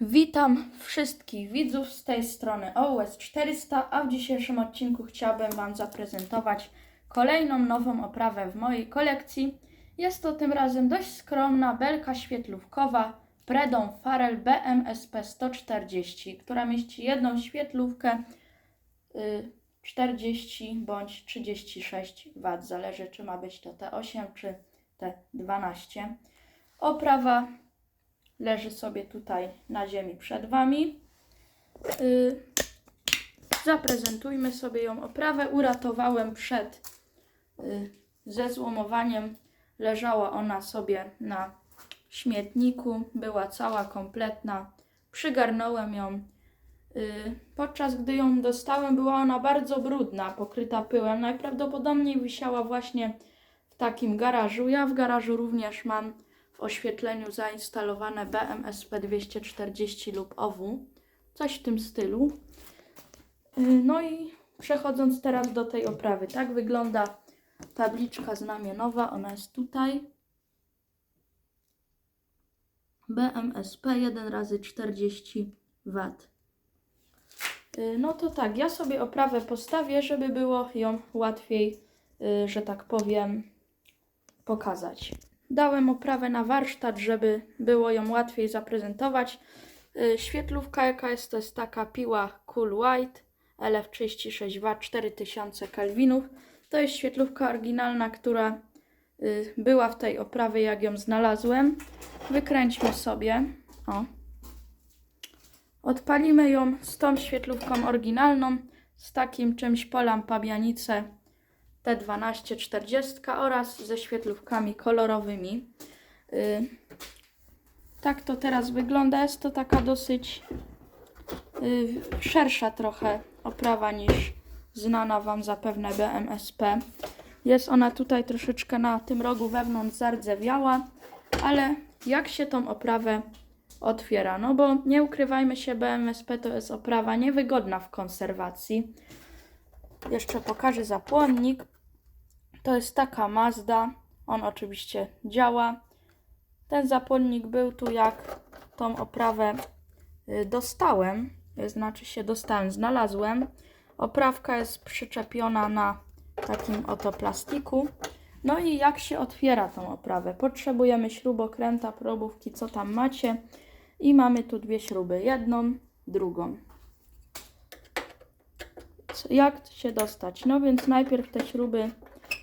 Witam wszystkich widzów z tej strony OS 400, a w dzisiejszym odcinku chciałbym Wam zaprezentować kolejną nową oprawę w mojej kolekcji. Jest to tym razem dość skromna belka świetlówkowa Predon Farel BMSP 140, która mieści jedną świetlówkę y, 40 bądź 36 W, zależy czy ma być to T8 czy T12. Oprawa leży sobie tutaj na ziemi przed Wami. Y, zaprezentujmy sobie ją oprawę. Uratowałem przed y, zezłomowaniem. Leżała ona sobie na śmietniku, była cała kompletna. Przygarnąłem ją. Y, podczas gdy ją dostałem, była ona bardzo brudna, pokryta pyłem. Najprawdopodobniej wisiała właśnie w takim garażu. Ja w garażu również mam w oświetleniu zainstalowane BMSP 240 lub OW, coś w tym stylu. Yy, No i przechodząc teraz do tej oprawy, tak wygląda tabliczka znamionowa, ona jest tutaj. BMSP 1 razy 40 W. Yy, No to tak, ja sobie oprawę postawię, żeby było ją łatwiej, yy, że tak powiem, pokazać. Dałem oprawę na warsztat, żeby było ją łatwiej zaprezentować. Yy, Świetlówka jaka jest, to jest taka piła Cool White LF36W 4000 Kelvinów. To jest świetlówka oryginalna, która yy, była w tej oprawie jak ją znalazłem. Wykręćmy sobie. O. Odpalimy ją z tą świetlówką oryginalną, z takim czymś Polam Pabianice T1240 oraz ze świetlówkami kolorowymi. Y, tak to teraz wygląda. Jest to taka dosyć y, szersza trochę oprawa niż znana Wam zapewne BMSP. Jest ona tutaj troszeczkę na tym rogu wewnątrz zardzewiała, ale jak się tą oprawę otwiera? No bo nie ukrywajmy się, BMSP to jest oprawa niewygodna w konserwacji. Jeszcze pokażę zapłonnik. To jest taka Mazda. On oczywiście działa. Ten zapłonnik był tu jak tą oprawę y, dostałem. Znaczy się dostałem, znalazłem. Oprawka jest przyczepiona na takim oto plastiku. No i jak się otwiera tą oprawę? Potrzebujemy śrubokręta, probówki, co tam macie. I mamy tu dwie śruby. Jedną, drugą. Jak się dostać? No więc najpierw te śruby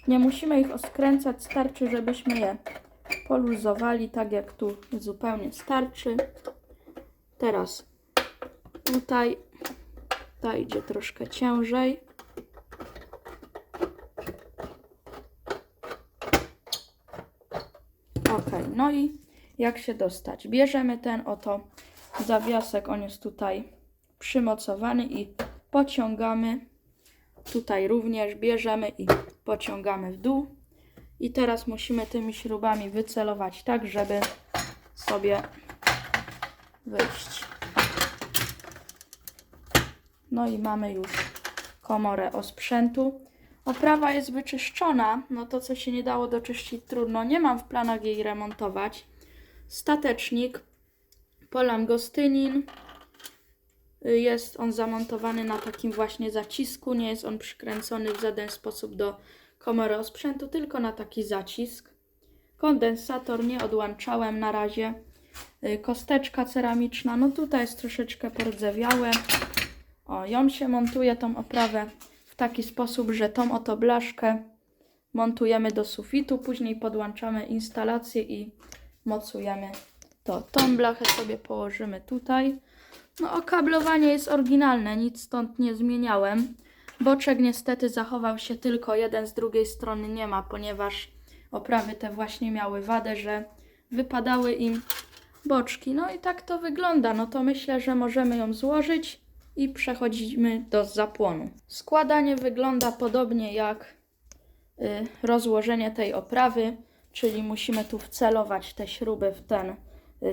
nie musimy ich oskręcać, starczy, żebyśmy je poluzowali, tak jak tu zupełnie starczy. Teraz tutaj ta idzie troszkę ciężej. Ok, no i jak się dostać? Bierzemy ten oto zawiasek, on jest tutaj przymocowany i pociągamy. Tutaj również bierzemy i pociągamy w dół. I teraz musimy tymi śrubami wycelować tak, żeby sobie wyjść. No i mamy już komorę osprzętu. Oprawa jest wyczyszczona, no to co się nie dało doczyścić trudno. Nie mam w planach jej remontować. Statecznik Polam Gostynin. Jest on zamontowany na takim właśnie zacisku. Nie jest on przykręcony w żaden sposób do komory osprzętu, tylko na taki zacisk. Kondensator nie odłączałem na razie. Y, Kosteczka ceramiczna, no tutaj jest troszeczkę pordzewiałe. O, ją się montuje tą oprawę w taki sposób, że tą oto blaszkę montujemy do sufitu, później podłączamy instalację i mocujemy to. Tą blachę sobie położymy tutaj. No okablowanie jest oryginalne, nic stąd nie zmieniałem. Boczek niestety zachował się tylko jeden, z drugiej strony nie ma, ponieważ oprawy te właśnie miały wadę, że wypadały im boczki. No i tak to wygląda. No to myślę, że możemy ją złożyć i przechodzimy do zapłonu. Składanie wygląda podobnie jak y, rozłożenie tej oprawy, czyli musimy tu wcelować te śruby w ten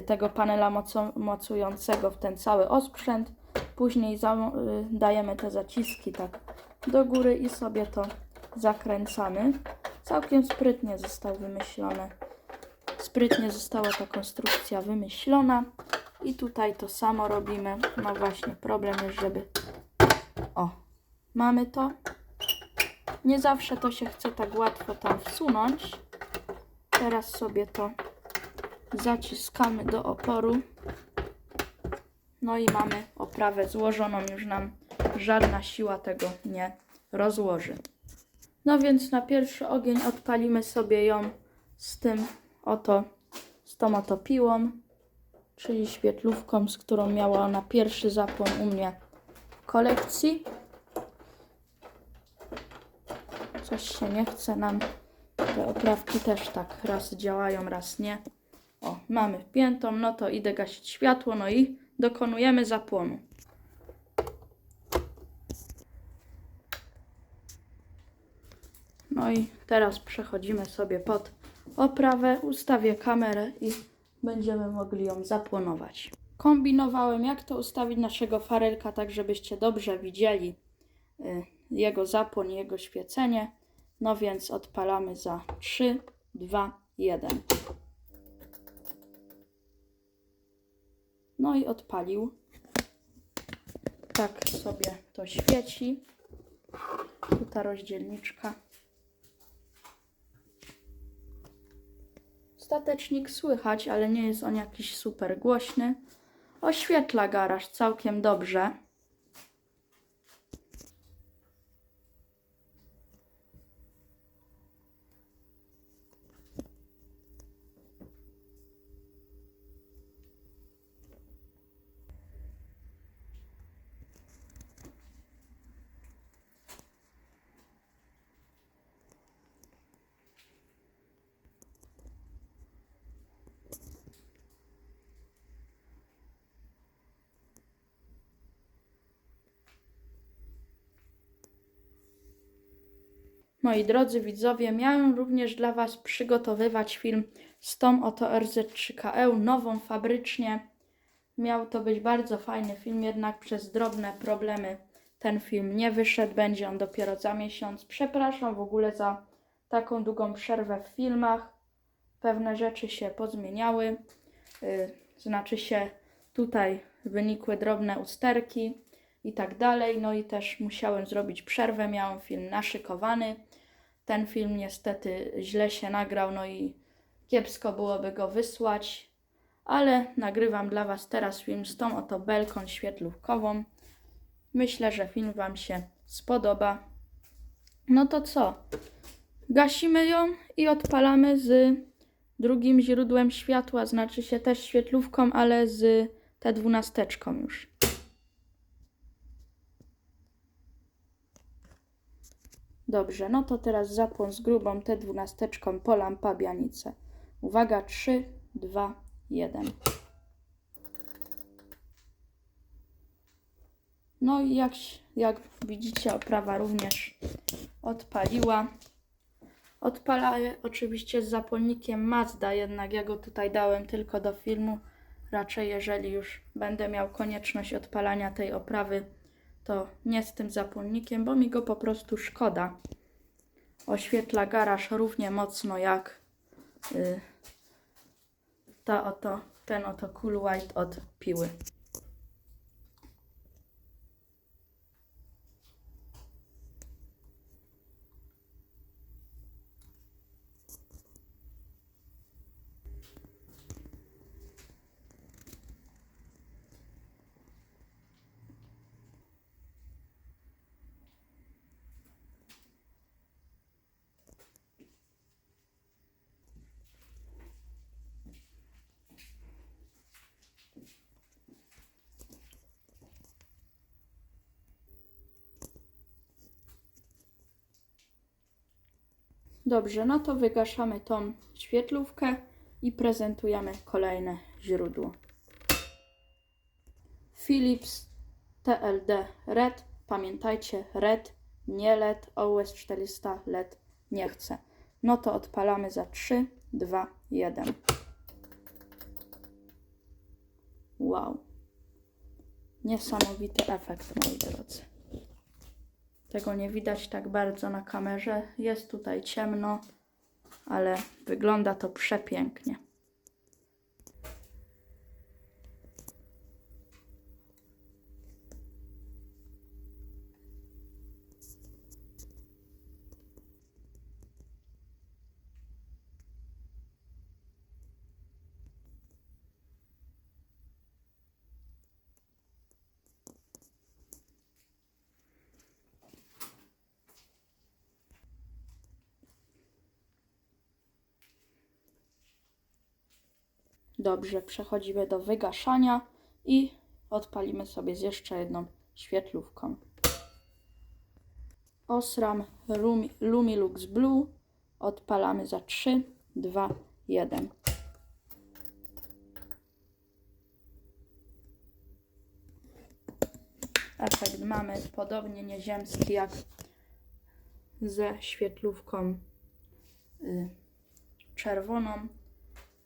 tego panela moco, mocującego w ten cały osprzęt. Później za, y, dajemy te zaciski tak do góry i sobie to zakręcamy. Całkiem sprytnie został wymyślone. Sprytnie została ta konstrukcja wymyślona. I tutaj to samo robimy. No właśnie, problem jest, żeby... O, mamy to. Nie zawsze to się chce tak łatwo tam wsunąć. Teraz sobie to zaciskamy do oporu. No i mamy oprawę złożoną, już nam żadna siła tego nie rozłoży. No więc na pierwszy ogień odpalimy sobie ją z tym oto, z tą oto piłą, czyli świetlówką, z którą miała ona pierwszy zapłon u mnie w kolekcji. Coś się nie chce nam. Te oprawki też tak raz działają, raz nie. O, mamy wpiętą, no to idę gasić światło, no i dokonujemy zapłonu. No i teraz przechodzimy sobie pod oprawę, ustawię kamerę i będziemy mogli ją zapłonować. Kombinowałem, jak to ustawić naszego farelka, tak żebyście dobrze widzieli y, jego zapłon jego świecenie. No więc odpalamy za 3, 2, 1. No i odpalił. Tak sobie to świeci. Tu ta rozdzielniczka. Statecznik słychać, ale nie jest on jakiś super głośny. Oświetla garaż całkiem dobrze. Moi drodzy widzowie, miałem również dla Was przygotowywać film z tą oto RZ3KE, nową fabrycznie. Miał to być bardzo fajny film, jednak przez drobne problemy ten film nie wyszedł. Będzie on dopiero za miesiąc. Przepraszam w ogóle za taką długą przerwę w filmach. Pewne rzeczy się pozmieniały. Yy, znaczy się tutaj wynikły drobne usterki i tak dalej. No i też musiałem zrobić przerwę, miałem film naszykowany. Ten film niestety źle się nagrał, no i kiepsko byłoby go wysłać, ale nagrywam dla Was teraz film z tą oto belką świetlówkową. Myślę, że film Wam się spodoba. No to co? Gasimy ją i odpalamy z drugim źródłem światła, znaczy się też świetlówką, ale z T12 już. Dobrze, no to teraz zapłon z grubą T12 po lampabianicę. Uwaga, 3, 2, 1. No i jak, jak widzicie, oprawa również odpaliła. Odpala oczywiście z zapłonnikiem Mazda, jednak ja go tutaj dałem tylko do filmu. Raczej jeżeli już będę miał konieczność odpalania tej oprawy, to nie z tym zapłonnikiem, bo mi go po prostu szkoda. Oświetla garaż równie mocno jak y, ta oto, ten oto Cool White od piły. Dobrze, no to wygaszamy tą świetlówkę i prezentujemy kolejne źródło. Philips TLD RED. Pamiętajcie, RED, nie LED, OS 400 LED nie chcę. No to odpalamy za 3, 2, 1. Wow. Niesamowity efekt, moi drodzy. Tego nie widać tak bardzo na kamerze. Jest tutaj ciemno, ale wygląda to przepięknie. Dobrze, przechodzimy do wygaszania i odpalimy sobie z jeszcze jedną świetlówką. Osram Lumi, Lumilux Blue odpalamy za 3, 2, 1. Efekt mamy podobnie nieziemski jak ze świetlówką y, czerwoną,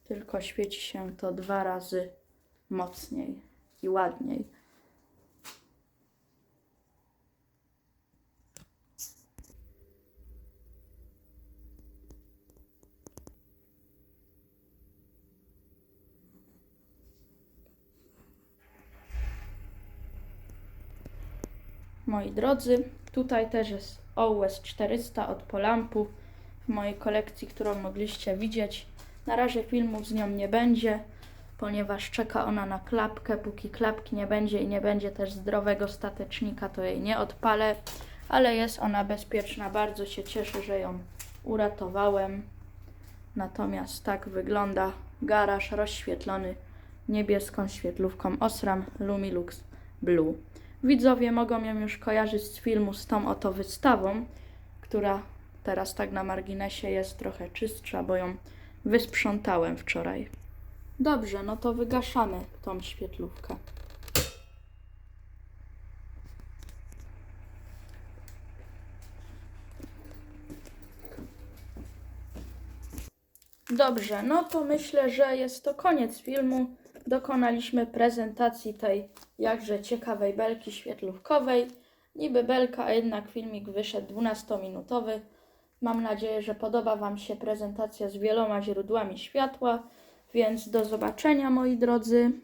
tylko świeci się to dwa razy mocniej i ładniej. Moi drodzy, tutaj też jest OUS 400 od Polampu w mojej kolekcji, którą mogliście widzieć. Na razie filmów z nią nie będzie, ponieważ czeka ona na klapkę. Póki klapki nie będzie i nie będzie też zdrowego statecznika, to jej nie odpalę, ale jest ona bezpieczna. Bardzo się cieszę, że ją uratowałem. Natomiast tak wygląda garaż rozświetlony niebieską świetlówką Osram Lumilux Blue. Widzowie mogą ją już kojarzyć z filmu z tą oto wystawą, która teraz tak na marginesie jest trochę czystsza, bo ją wysprzątałem wczoraj. Dobrze, no to wygaszamy tą świetlówkę. Dobrze, no to myślę, że jest to koniec filmu. Dokonaliśmy prezentacji tej jakże ciekawej belki świetlówkowej. Niby belka, a jednak filmik wyszedł 12-minutowy. Mam nadzieję, że podoba Wam się prezentacja z wieloma źródłami światła, więc do zobaczenia moi drodzy.